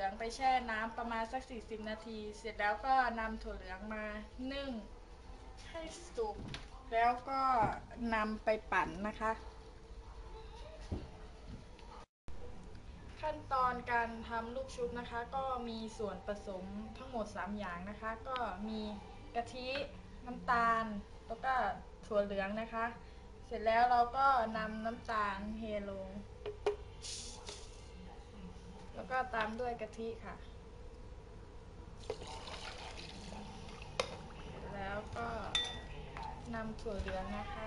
ลืองไปแช่น้ำประมาณสัก 40 นาที เสร็จแล้วก็นำถั่วเหลืองมานึ่งให้สุก แล้วก็นำไปปั่นนะคะ ขั้นตอนการทำลูกชุบนะคะ ก็มีส่วนผสมทั้งหมด 3 อย่างนะคะ ก็มีกะทิน้ำตาล แล้วก็ถั่วเหลืองนะคะ เสร็จแล้วเราก็นำน้ำตาลเทลง แล้วก็ตามด้วยกะทิค่ะ แล้วก็นำถั่วเหลืองนะคะ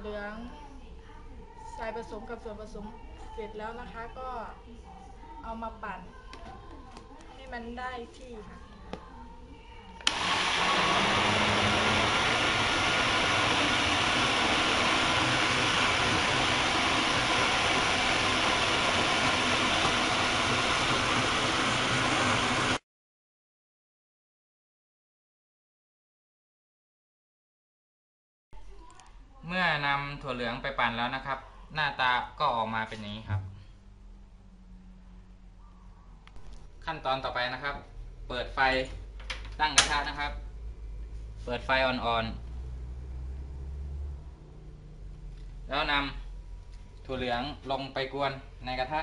เหลืองใส่ผสมกับส่วนผสมเสร็จแล้วนะคะก็เอามาปั่นให้มันได้ที่ค่ะ เมื่อนำถั่วเหลืองไปปั่นแล้วนะครับ หน้าตาก็ออกมาเป็นอย่างนี้ครับ ขั้นตอนต่อไปนะครับ เปิดไฟตั้งกระทะนะครับ เปิดไฟอ่อนๆ แล้วนำถั่วเหลืองลงไปกวนในกระทะ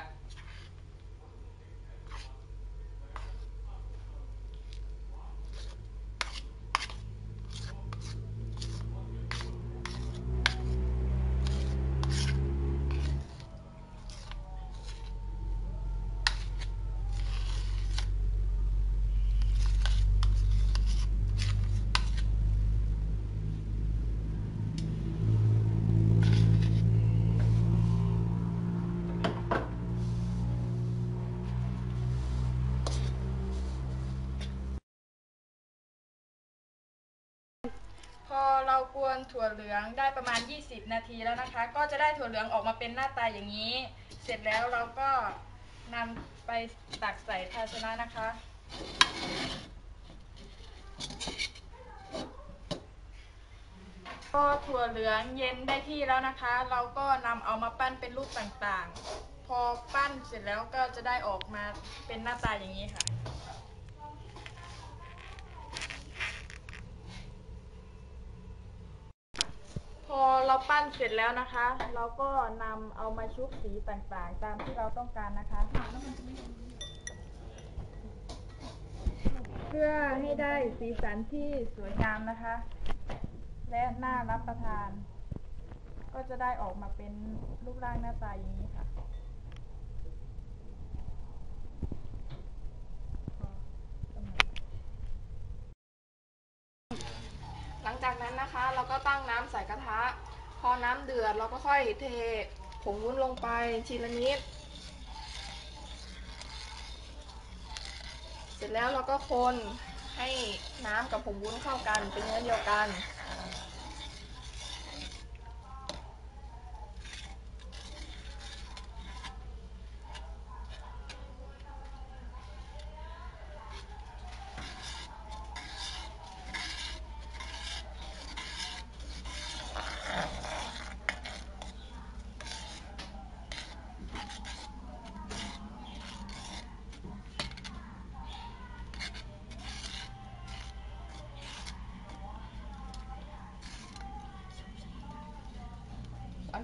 เรากวนถั่วเหลืองได้ประมาณ 20 นาทีแล้วนะคะ ก็จะได้ถั่วเหลืองออกมาเป็นหน้าตาอย่างนี้ เสร็จแล้วเราก็นำไปตักใส่ภาชนะนะคะ พอถั่วเหลืองเย็นได้ที่แล้วนะคะ เราก็นำเอามาปั้นเป็นรูปต่างๆ พอปั้นเสร็จแล้วก็จะได้ออกมาเป็นหน้าตาอย่างนี้ค่ะ พอเราปั้นเสร็จแล้วนะคะ เราก็นำเอามาชุบสีต่างๆ ตามที่เราต้องการนะคะ เพื่อให้ได้สีสันที่สวยงามนะคะ และน่ารับประทาน ก็จะได้ออกมาเป็นรูปร่างหน้าตาอย่างนี้ค่ะ หลัง จากนั้นนะคะเราก็ตั้งน้ำใส่กระทะ พอน้ำเดือดเราก็ค่อยเทผงวุ้นลงไปทีละนิด เสร็จแล้วเราก็คนให้น้ำกับผงวุ้นเข้ากันเป็นเนื้อเดียวกัน หลัง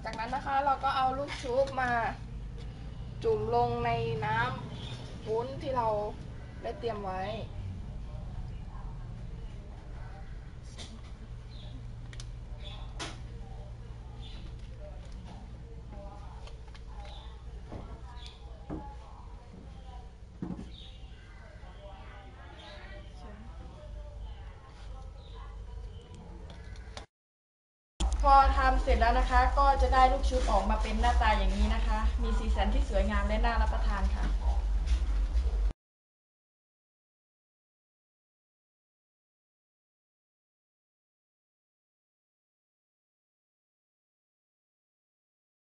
จากนั้นนะคะเราก็เอาลูกชุบมาจุ่มลงในน้ำวุ้นที่เราได้เตรียมไว้ พอทำเสร็จแล้วนะคะ ก็จะได้ลูกชุบออกมาเป็นหน้าตาอย่างนี้นะคะ มีสีสันที่สวยงามและน่ารับประทานค่ะ